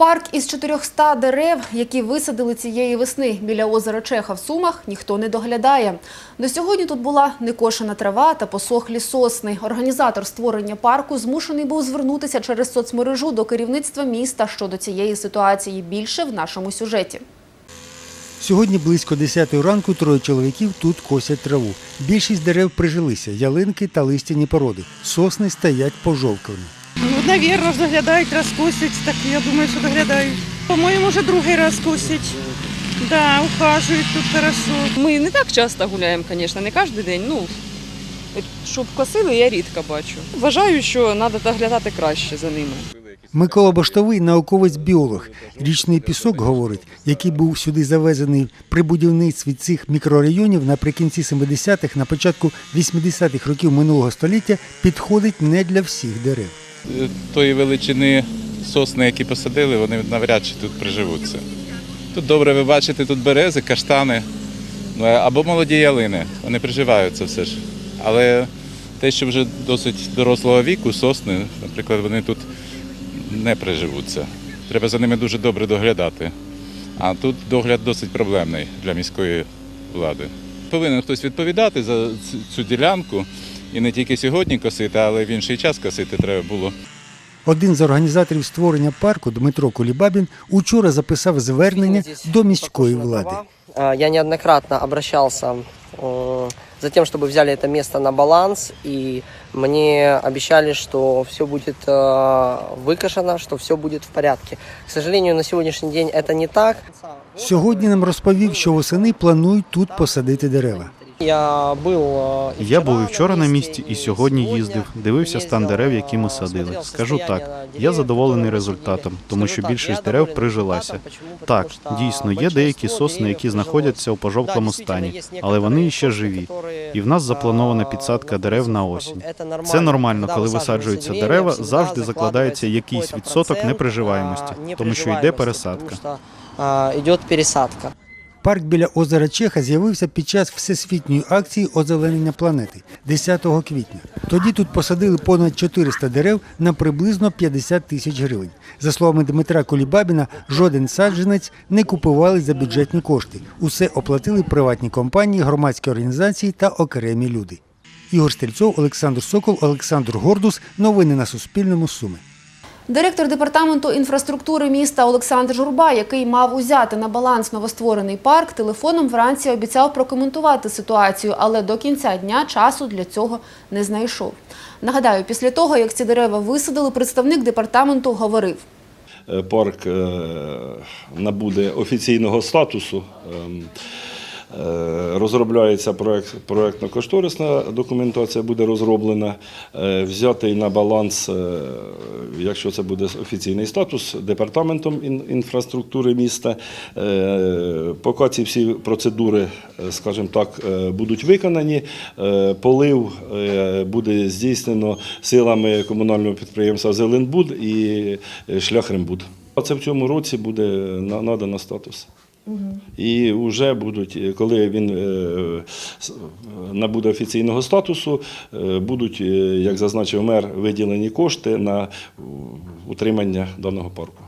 Парк із 400 дерев, які висадили цієї весни біля озера Чеха в Сумах, ніхто не доглядає. До сьогодні тут була некошена трава та посохлі сосни. Організатор створення парку змушений був звернутися через соцмережу до керівництва міста щодо цієї ситуації. Більше в нашому сюжеті. Сьогодні близько 10 ранку троє чоловіків тут косять траву. Більшість дерев прижилися, ялинки та листяні породи. Сосни стоять пожовклими. Ну, навірно, ж доглядають, раз косять, так я думаю, що доглядають. По-моєму, вже другий раз косять. Да, ухажують тут хорошо. Ми не так часто гуляємо, звісно, не кожен день. Ну, щоб косили, я рідко бачу. Вважаю, що треба доглядати краще за ними. Микола Баштовий – науковець-біолог. Річний пісок, говорить, який був сюди завезений при будівництві цих мікрорайонів наприкінці 70-х, на початку 80-х років минулого століття, підходить не для всіх дерев. Тої величини сосни, які посадили, вони навряд чи тут приживуться. Тут добре ви бачите, тут берези, каштани ну, або молоді ялини. Вони приживаються все ж. Але те, що вже досить дорослого віку, сосни, наприклад, вони тут не приживуться. Треба за ними дуже добре доглядати. А тут догляд досить проблемний для міської влади. Повинен хтось відповідати за цю ділянку. І не тільки сьогодні косити, але й в інший час косити треба було. Один з організаторів створення парку, Дмитро Кулібабін, учора записав звернення до міської влади. А, Я неоднократно обращался э, за тем, чтобы взяли это место на баланс, и мне обещали, что все будет э, выкашено, что все будет в порядке. К сожалению, на сегодняшний день это не так. Сьогодні нам розповів, що восени планують тут посадити дерева. Я э, Я був і вчора на місці, і сьогодні Сьогодні їздив, дивився стан дерев, які ми садили. Скажу так, я задоволений результатом, тому що більшість дерев прижилася. Так, дійсно, є деякі сосни, які знаходяться у пожовклому стані, але вони ще живі. І в нас запланована підсадка дерев на осінь. Це нормально, коли висаджуються дерева, завжди закладається якийсь відсоток неприживаємості, тому що йде пересадка. Йде пересадка. Парк біля озера Чеха з'явився під час всесвітньої акції озеленення планети 10 квітня. Тоді тут посадили понад 400 дерев на приблизно 50 тисяч гривень. За словами Дмитра Кулібабіна, жоден саджанець не купували за бюджетні кошти. Усе оплатили приватні компанії, громадські організації та окремі люди. Ігор Стрільцов, Олександр Сокол, Олександр Гордус. Новини на Суспільному. Суми. Директор департаменту інфраструктури міста Олександр Журба, який мав узяти на баланс новостворений парк, телефоном вранці обіцяв прокоментувати ситуацію, але до кінця дня часу для цього не знайшов. Нагадаю, після того, як ці дерева висадили, представник департаменту говорив. Е, парк е, набуде офіційного статусу. Е, Розробляється проект, проектно-кошторисна документація буде розроблена, Е, взятий на баланс, е, якщо це буде офіційний статус, департаментом інфраструктури міста. Поки ці всі процедури, скажімо так, будуть виконані, полив буде здійснено силами комунального підприємства Зеленбуд і е, шлях Рембуд. А це в цьому році буде на- надано статус. І вже будуть, е, коли він е, с- набуде офіційного статусу, е, будуть, е, як зазначив мер, виділені кошти на е, утримання даного парку.